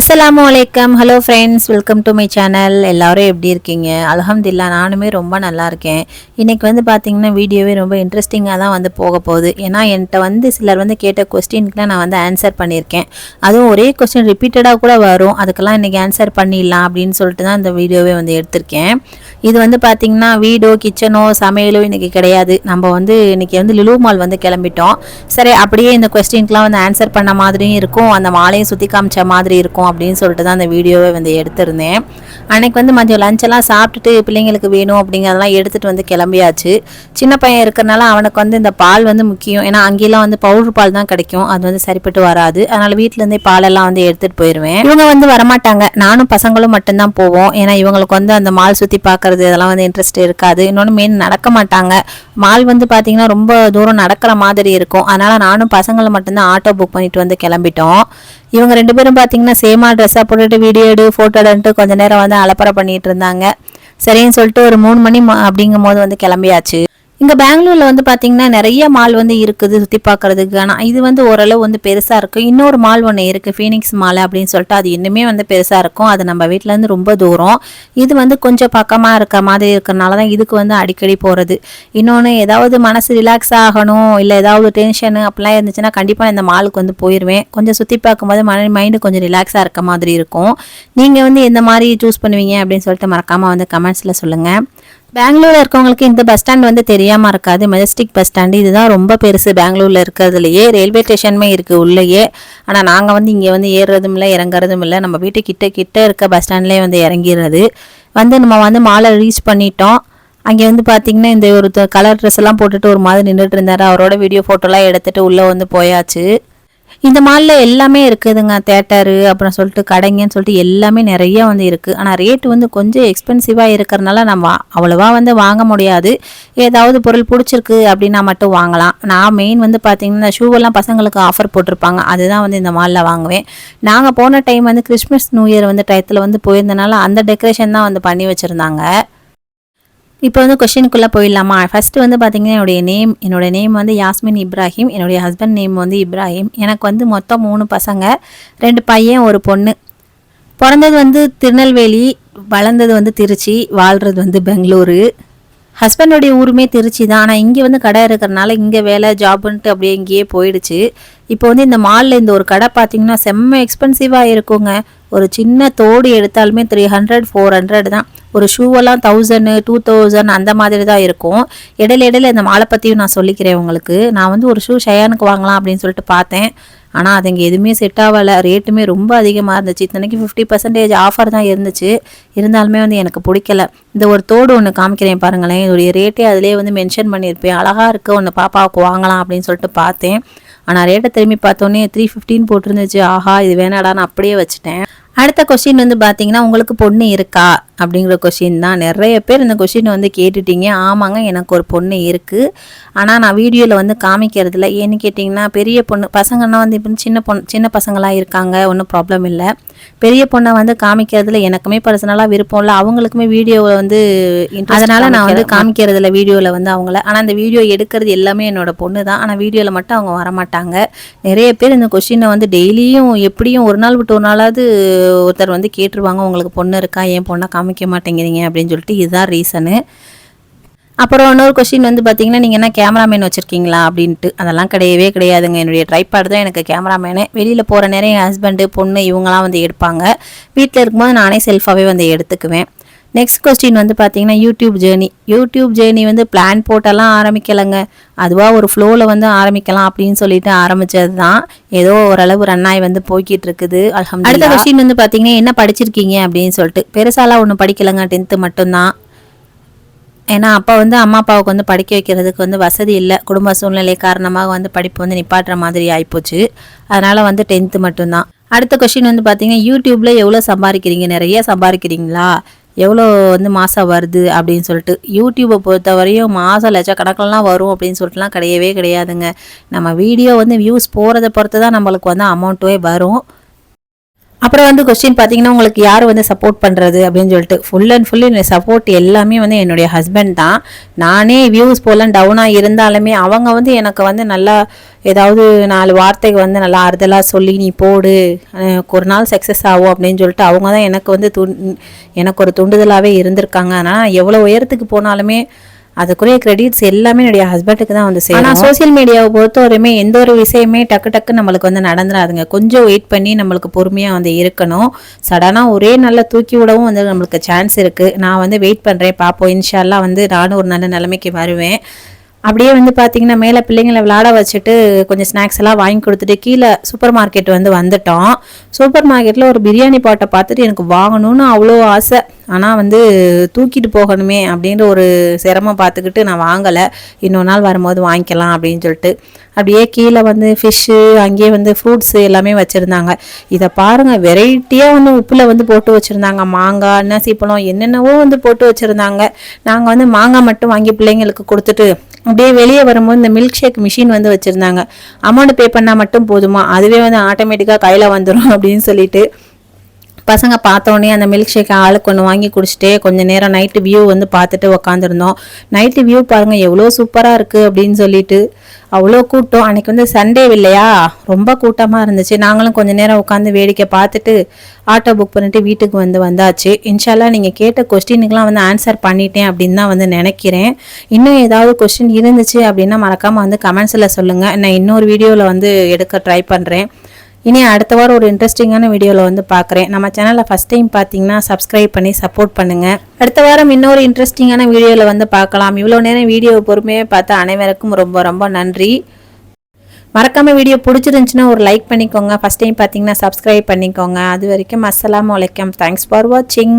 அஸ்ஸலாமு வலைக்கம் hello friends welcome to my channel எல்லோரும் எப்படி இருக்கீங்க? அல்ஹம்துலில்லாஹ் நானுமே ரொம்ப நல்லா இருக்கேன். இன்றைக்கி வந்து பார்த்திங்கன்னா வீடியோவே ரொம்ப இன்ட்ரெஸ்டிங்காக தான் வந்து போக போகுது. ஏன்னா என்கிட்ட வந்து சிலர் வந்து கேட்ட கொஸ்டினுக்குலாம் நான் வந்து ஆன்சர் பண்ணியிருக்கேன். அதுவும் ஒரே கொஸ்டின் ரிப்பீட்டடாக கூட வரும். அதுக்கெல்லாம் இன்றைக்கி ஆன்சர் பண்ணிடலாம் அப்படின்னு சொல்லிட்டு தான் இந்த வீடியோவே வந்து எடுத்திருக்கேன். இது வந்து பார்த்திங்கன்னா வீடோ கிச்சனோ சமையலோ இன்றைக்கி கிடையாது. நம்ம வந்து இன்றைக்கி வந்து லிலு மால் வந்து கிளம்பிட்டோம். சரி அப்படியே இந்த கொஸ்டினுக்குலாம் வந்து ஆன்சர் பண்ண மாதிரியும் இருக்கும். அந்த மாலையும் சுற்றி காமிச்ச மாதிரி இருக்கும். அப்படின்னு சொல்லிட்டு தான் அந்த வீடியோவை வந்து எடுத்திருந்தேன். அன்னைக்கு வந்து மதியம் லஞ்செல்லாம் சாப்பிட்டுட்டு பிள்ளைங்களுக்கு வேணும் அப்படிங்கிறதெல்லாம் எடுத்துகிட்டு வந்து கிளம்பியாச்சு. சின்ன பையன் இருக்கிறனால அவனுக்கு வந்து இந்த பால் வந்து முக்கியம். ஏன்னா அங்கேயெல்லாம் வந்து பவுடர் பால் தான் கிடைக்கும். அது வந்து சரிப்பட்டு வராது. அதனால் வீட்டிலேருந்தே பாலெல்லாம் வந்து எடுத்துகிட்டு போயிடுவேன் இவங்க வந்து வரமாட்டாங்க. நானும் பசங்களும் மட்டும்தான் போவோம். ஏன்னா இவங்களுக்கு வந்து அந்த மால் சுற்றி பார்க்கறது இதெல்லாம் வந்து இன்ட்ரெஸ்ட் இருக்காது. இன்னொன்று மெயின் நடக்க மாட்டாங்க. மால் வந்து பார்த்தீங்கன்னா ரொம்ப தூரம் நடக்கிற மாதிரி இருக்கும். அதனால் நானும் பசங்களை மட்டும்தான் ஆட்டோ புக் பண்ணிட்டு வந்து கிளம்பிட்டோம். இவங்க ரெண்டு பேரும் பார்த்தீங்கன்னா சேமாக ட்ரெஸ்ஸாக போட்டுட்டு வீடியோ எடு ஃபோட்டோ எடுன்ட்டு கொஞ்ச நேரம் வந்து அலப்பறை பண்ணிட்டு இருந்தாங்க. சரின்னு சொல்லிட்டு ஒரு மூணு மணி அப்படிங்கும் போது வந்து கிளம்பியாச்சு. இங்கே பெங்களூரில் வந்து பார்த்தீங்கன்னா நிறைய மால் வந்து இருக்குது சுற்றி பார்க்கறதுக்கு. ஆனால் இது வந்து ஓரளவு வந்து பெருசாக இருக்கும் இன்னொரு மால் ஒன்று இருக்குது ஃபீனிக்ஸ் மால் அப்படின்னு சொல்லிட்டு அது இன்னுமே வந்து பெருசாக இருக்கும். அது நம்ம வீட்டிலேருந்து ரொம்ப தூரம். இது வந்து கொஞ்சம் பக்கமாக இருக்க மாதிரி இருக்கிறனால தான் இதுக்கு வந்து அடிக்கடி போகிறது இன்னொன்று ஏதாவது மனசு ரிலாக்ஸ் ஆகணும் இல்லை ஏதாவது டென்ஷனு அப்படிலாம் இருந்துச்சுன்னா கண்டிப்பாக இந்த மாலுக்கு வந்து போயிடுவேன் கொஞ்சம் சுற்றி பார்க்கும்போது மன மைண்டு கொஞ்சம் ரிலாக்ஸாக இருக்க மாதிரி இருக்கும். நீங்கள் வந்து எந்த மாதிரி சூஸ் பண்ணுவீங்க அப்படின்னு சொல்லிட்டு மறக்காமல் வந்து கமெண்ட்ஸில் சொல்லுங்கள் பெங்களூரில் இருக்கவங்களுக்கு இந்த பஸ் ஸ்டாண்ட் வந்து தெரியாமல் இருக்காது. மெஜஸ்டிக் பஸ் ஸ்டாண்டு இதுதான் ரொம்ப பெருசு பெங்களூரில் இருக்கிறதுலையே. ரயில்வே ஸ்டேஷனுமே இருக்குது உள்ளேயே. ஆனால் நாங்கள் வந்து இங்கே வந்து ஏறுறதும் இல்லை இறங்குறதும் இல்லை. நம்ம வீட்டு கிட்ட கிட்ட இருக்க பஸ் ஸ்டாண்ட்லேயே வந்து இறங்கிடுறது. வந்து நம்ம வந்து மாலை ரீச் பண்ணிட்டோம். அங்கே வந்து பார்த்திங்கன்னா இந்த ஒரு கலர் ட்ரெஸ் எல்லாம் போட்டுட்டு ஒரு மாதிரி நின்றுட்டு இருந்தார். அவரோட வீடியோ ஃபோட்டோலாம் எடுத்துகிட்டு உள்ளே வந்து போயாச்சு. இந்த மாலில் எல்லாமே இருக்குதுங்க. தேட்டரு அப்புறம் சொல்லிட்டு கடைங்கன்னு சொல்லிட்டு எல்லாமே நிறைய வந்து இருக்குது ஆனால் ரேட்டு வந்து கொஞ்சம் எக்ஸ்பென்சிவாக இருக்கிறனால நம்ம அவ்வளோவா வந்து வாங்க முடியாது. ஏதாவது பொருள் பிடிச்சிருக்கு அப்படின்னா மட்டும் வாங்கலாம். நான் மெயின் வந்து பார்த்திங்கன்னா இந்த ஷூவெல்லாம் பசங்களுக்கு ஆஃபர் போட்டிருப்பாங்க. அதுதான் வந்து இந்த மாலில் வாங்குவேன். நாங்கள் போன டைம் வந்து கிறிஸ்மஸ் நியூ இயர் வந்து டயத்தில் வந்து போயிருந்தனால அந்த டெக்கரேஷன் தான் வந்து பண்ணி வச்சுருந்தாங்க. இப்போ வந்து கொஷினுக்குள்ளே போயிடலாமா? ஃபஸ்ட்டு வந்து பார்த்தீங்கன்னா என்னுடைய நேம் என்னோட நேம் வந்து யாஸ்மின் இப்ராஹிம் என்னுடைய ஹஸ்பண்ட் நேம் வந்து இப்ராஹிம் எனக்கு வந்து மொத்தம் மூணு பசங்க ரெண்டு பையன் ஒரு பொண்ணு. பிறந்தது வந்து திருநெல்வேலி வளர்ந்தது வந்து திருச்சி வாழ்கிறது வந்து பெங்களூரு. ஹஸ்பண்டோடைய ஊருமே திருச்சி தான். ஆனால் இங்கே வந்து கடை இருக்கிறனால இங்கே வேலை ஜாப்ன்ட்டு அப்படியே இங்கேயே போயிடுச்சு. இப்போ வந்து இந்த மாலில் இந்த ஒரு கடை பார்த்தீங்கன்னா செம்ம எக்ஸ்பென்சிவாக இருக்குங்க. ஒரு சின்ன தோடு எடுத்தாலுமே த்ரீ ஹண்ட்ரட் ஃபோர் ஹண்ட்ரட் தான். ஒரு ஷூவெல்லாம் தௌசண்ட் டூ தௌசண்ட் அந்த மாதிரி தான் இருக்கும். இடையில இடையில இந்த மாலை பற்றியும் நான் சொல்லிக்கிறேன் உங்களுக்கு. நான் வந்து ஒரு ஷூ ஷயானுக்கு வாங்கலாம் அப்படின்னு சொல்லிட்டு பார்த்தேன். ஆனால் அது இங்கே எதுவுமே செட் ஆகலை. ரேட்டுமே ரொம்ப அதிகமாக இருந்துச்சு. இத்தனைக்கு ஃபிஃப்டி பர்சன்டேஜ் ஆஃபர் தான் இருந்துச்சு. இருந்தாலுமே வந்து எனக்கு பிடிக்கல. இந்த ஒரு தோடு ஒன்று காமிக்கிறேன் பாருங்களேன். இதோடைய ரேட்டே அதிலே வந்து மென்ஷன் பண்ணியிருப்பேன். அழகாக இருக்குது ஒன்று பாப்பாவுக்கு வாங்கலாம் அப்படின்னு சொல்லிட்டு பார்த்தேன். ஆனால் ரேட்டை திரும்பி பார்த்தோன்னே த்ரீ ஃபிஃப்டின் போட்டிருந்துச்சு. ஆஹா இது வேணாடான்னு அப்படியே வச்சுட்டேன். அடுத்த கொஸ்டின் வந்து பார்த்தீங்கன்னா உங்களுக்கு பொண்ணு இருக்கா? அப்படிங்கிற கொஷின் தான். நிறைய பேர் இந்த கொஷின் வந்து கேட்டுட்டீங்க. ஆமாங்க எனக்கு ஒரு பொண்ணு இருக்குது ஆனால் நான் வீடியோவில் வந்து காமிக்கிறதில்ல. ஏன்னு கேட்டிங்கன்னா பெரிய பொண்ணு பசங்கன்னா வந்து இப்போ சின்ன பொண்ணு சின்ன பசங்களாக இருக்காங்க. ஒன்றும் ப்ராப்ளம் இல்லை. பெரிய பொண்ணை வந்து காமிக்கிறதுல எனக்குமே பர்சனலாக விருப்பம் இல்லை. அவங்களுக்குமே வீடியோவை வந்து அதனால் நான் வந்து காமிக்கிறதில்ல. வீடியோவில் வந்து அவங்கள. ஆனால் அந்த வீடியோ எடுக்கிறது எல்லாமே என்னோட பொண்ணு தான். ஆனால் வீடியோவில் மட்டும் அவங்க வரமாட்டாங்க. நிறைய பேர் இந்த கொஷினை வந்து டெய்லியும் எப்படியும் ஒரு நாள் விட்டு ஒரு நாளாவது ஒருத்தர் வந்து கேட்டுருவாங்க. உங்களுக்கு பொண்ணு இருக்கா? ஏன் பொண்ணை காமிக்க மாட்டேங்கிறீங்க அப்படின்னு சொல்லிட்டு இதுதான் ரீசனு. அப்புறம் இன்னொரு கொஸ்டின் வந்து பார்த்தீங்கன்னா நீங்கள் என்ன கேமராமேன் வச்சுருக்கீங்களா அப்படின்ட்டு. அதெல்லாம் கிடையவே கிடையாதுங்க. என்னுடைய ட்ரைபாடு தான் எனக்கு கேமராமேனு. வெளியில் போகிற நேரம் என் ஹஸ்பண்டு பொண்ணு இவங்களாம் வந்து எடுப்பாங்க. வீட்டில் இருக்கும்போது நானே செல்ஃபாகவே வந்து எடுத்துக்குவேன். நெக்ஸ்ட் கொஸ்டின் வந்து பார்த்தீங்கன்னா யூடியூப் ஜேர்னி யூடியூப் ஜேர்னி வந்து பிளான் போட்டெல்லாம் ஆரம்பிக்கலைங்க. அதுவாக ஒரு ஃப்ளோவில் வந்து ஆரம்பிக்கலாம் அப்படின்னு சொல்லிட்டு ஆரம்பித்தது தான் ஏதோ ஓரளவு ரன்னாய் வந்து போய்கிட்டு இருக்குது அடுத்த கொஸ்டின் வந்து பார்த்தீங்கன்னா என்ன படிச்சிருக்கீங்க அப்படின்னு சொல்லிட்டு. பெருசாலாம் ஒன்றும் படிக்கலைங்க டென்த்து மட்டும்தான். ஏன்னா அப்பா வந்து அம்மா அப்பாவுக்கு வந்து படிக்க வைக்கிறதுக்கு வந்து வசதி இல்லை. குடும்ப சூழ்நிலை காரணமாக வந்து படிப்பு வந்து நிப்பாட்டுற மாதிரி ஆயிப்போச்சு. அதனால் வந்து டென்த்து மட்டும்தான். அடுத்த கொஷின் வந்து பார்த்தீங்கன்னா யூடியூப்பில் எவ்வளோ சம்பாதிக்கிறீங்க? நிறைய சம்பாதிக்கிறீங்களா? எவ்வளோ வந்து மாதம் வருது அப்படின்னு சொல்லிட்டு யூடியூப்பை பொறுத்த வரையும் மாதம் லட்சக்கணக்கெல்லாம் வரும் அப்படின்னு சொல்லிட்டுலாம் கிடையவே கிடையாதுங்க. நம்ம வீடியோ வந்து வியூஸ் போகிறத பொறுத்து தான் நம்மளுக்கு வந்து அமௌண்ட்டே வரும். அப்புறம் வந்து கொஸ்டின் பார்த்தீங்கன்னா உங்களுக்கு யார் வந்து சப்போர்ட் பண்ணுறது அப்படின்னு சொல்லிட்டு ஃபுல் அண்ட் ஃபுல் என்னுடைய சப்போர்ட் எல்லாமே வந்து என்னுடைய ஹஸ்பண்ட் தான். நானே வியூஸ் போலாம் டவுனாக இருந்தாலுமே அவங்க வந்து எனக்கு வந்து நல்லா ஏதாவது நாலு வார்த்தைக்கு வந்து நல்லா ஆறுதலாக சொல்லி நீ போடு ஒரு நாள் சக்ஸஸ் ஆகும் அப்படின்னு சொல்லிட்டு அவங்க தான் எனக்கு வந்து துண் எனக்கு ஒரு துண்டுதலாகவே இருந்திருக்காங்க. ஆனால் எவ்வளோ உயரத்துக்கு போனாலுமே அதுக்குரிய கிரெடிட்ஸ் எல்லாமே என்னுடைய ஹஸ்பண்டுக்கு தான் வந்து சேரும். ஆனால் சோஷியல் மீடியாவை பொறுத்தவரையுமே எந்த ஒரு விஷயமே டக்கு டக்கு நம்மளுக்கு வந்து நடந்துடாதுங்க கொஞ்சம் வெயிட் பண்ணி நம்மளுக்கு பொறுமையாக வந்து இருக்கணும். சடனாக ஒரே நல்ல தூக்கி விடவும் வந்து நம்மளுக்கு சான்ஸ் இருக்குது நான் வந்து வெயிட் பண்ணுறேன் பார்ப்போம் இன்ஷால்லா வந்து நானும் ஒரு நல்ல நிலைமைக்கு வருவேன். அப்படியே வந்து பார்த்தீங்கன்னா மேலே பிள்ளைங்களை விளாட வச்சுட்டு கொஞ்சம் ஸ்நாக்ஸ் எல்லாம் வாங்கி கொடுத்துட்டு கீழே சூப்பர் மார்க்கெட் வந்து வந்துட்டோம். சூப்பர் மார்க்கெட்டில் ஒரு பிரியாணி பாட்டை பார்த்துட்டு எனக்கு வாங்கணும்னு அவ்வளோ ஆசை. ஆனால் வந்து தூக்கிட்டு போகணுமே அப்படின்ற ஒரு சிரமம் பார்த்துக்கிட்டு நான் வாங்கலை. இன்னொரு நாள் வரும்போது வாங்கிக்கலாம் அப்படின்னு சொல்லிட்டு. அப்படியே கீழே வந்து ஃபிஷ்ஷு அங்கேயே வந்து ஃப்ரூட்ஸு எல்லாமே வச்சுருந்தாங்க. இதை பாருங்கள் வெரைட்டியாக வந்து உப்பில் வந்து போட்டு வச்சுருந்தாங்க. மாங்காய் அன்னாசி என்னென்னவோ வந்து போட்டு வச்சுருந்தாங்க. நாங்கள் வந்து மாங்காய் மட்டும் வாங்கி பிள்ளைங்களுக்கு கொடுத்துட்டு அப்படியே வெளியே வரும்போது இந்த மில்க் ஷேக் மிஷின் வந்து வச்சுருந்தாங்க. அமௌண்ட் பே பண்ணால் மட்டும் போதுமா? அதுவே வந்து ஆட்டோமேட்டிக்காக கையில் வந்துடும் அப்படின்னு சொல்லிட்டு பசங்க பார்த்தோன்னே அந்த மில்க் ஷேக் ஆளுக்கு ஒன்று வாங்கி குடிச்சிட்டே கொஞ்சம் நேரம் நைட்டு வியூ வந்து பார்த்துட்டு உக்காந்துருந்தோம். நைட்டு வியூ பாருங்கள் எவ்வளோ சூப்பராக இருக்குது அப்படின்னு சொல்லிட்டு அவ்வளோ கூட்டம். அன்றைக்கி வந்து சண்டே இல்லையா? ரொம்ப கூட்டமாக இருந்துச்சு. நாங்களும் கொஞ்சம் நேரம் உட்காந்து வேடிக்கை பார்த்துட்டு ஆட்டோ புக் பண்ணிட்டு வீட்டுக்கு வந்து வந்தாச்சு. இன்ஷால்லா நீங்கள் கேட்ட கொஸ்டினுக்கெலாம் வந்து ஆன்சர் பண்ணிட்டேன் அப்படின்னு தான் வந்து நினைக்கிறேன். இன்னும் ஏதாவது கொஸ்டின் இருந்துச்சு அப்படின்னா மறக்காமல் வந்து கமெண்ட்ஸில் சொல்லுங்கள் நான் இன்னொரு வீடியோவில் வந்து எடுக்க ட்ரை பண்ணுறேன் இனி அடுத்த வாரம் ஒரு இன்ட்ரெஸ்டிங்கான வீடியோவில் வந்து பார்க்குறேன். நம்ம சேனலை ஃபஸ்ட் டைம் பார்த்தீங்கன்னா சப்ஸ்கிரைப் பண்ணி சப்போர்ட் பண்ணுங்கள் அடுத்த வாரம் இன்னொரு இன்ட்ரெஸ்டிங்கான வீடியோவில் வந்து பார்க்கலாம். இவ்வளோ நேரம் வீடியோ பொறுமையாக பார்த்த அனைவருக்கும் ரொம்ப ரொம்ப நன்றி. மறக்காமல் வீடியோ பிடிச்சிருந்துச்சுன்னா ஒரு லைக் பண்ணிக்கோங்க. ஃபஸ்ட் டைம் பார்த்தீங்கன்னா சப்ஸ்கிரைப் பண்ணிக்கோங்க. அது வரைக்கும் அஸ்ஸலாமு வலைக்கம் தேங்க்ஸ் ஃபார் வாட்சிங்